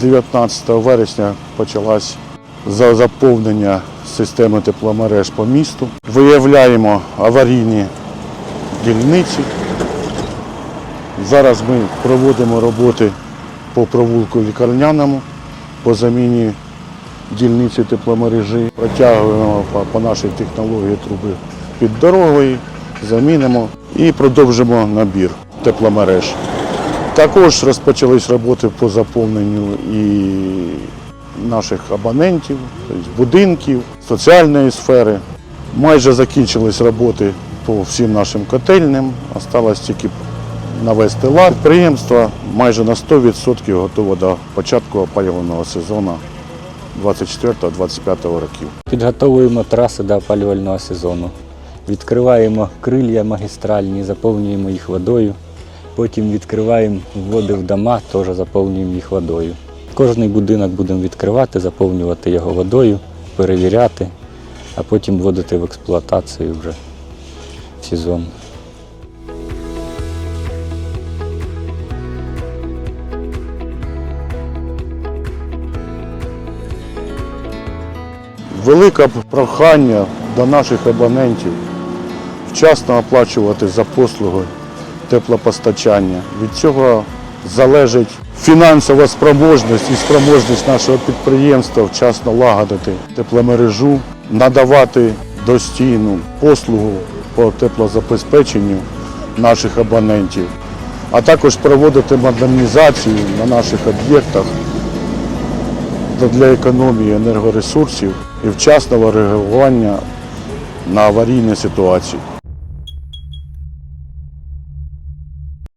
19 вересня почалось заповнення системи тепломереж по місту. Виявляємо аварійні дільниці. Зараз ми проводимо роботи по провулку лікарняному, по заміні дільниці тепломережі. Протягуємо по, по нашій технології труби під дорогою, замінимо і продовжимо набір тепломереж. Також розпочались роботи по заповненню і наших абонентів, тобто будинків, соціальної сфери. Майже закінчились роботи по всім нашим котельням. Осталось тільки навести лад. Підприємство майже на 100% готове до початку опалювального сезону 24-25 років. Підготовуємо траси до опалювального сезону. Відкриваємо крилья магістральні, заповнюємо їх водою. Потім відкриваємо вводи в дома, теж заповнюємо їх водою. Кожний будинок будемо відкривати, заповнювати його водою, перевіряти, а потім вводити в експлуатацію вже в сезон. Велике прохання до наших абонентів вчасно оплачувати за послуги теплопостачання. Від цього залежить фінансова спроможність і спроможність нашого підприємства вчасно лагодити тепломережу, надавати достійну послугу по теплозабезпеченню наших абонентів, а також проводити модернізацію на наших об'єктах для економії енергоресурсів і вчасного реагування на аварійні ситуації.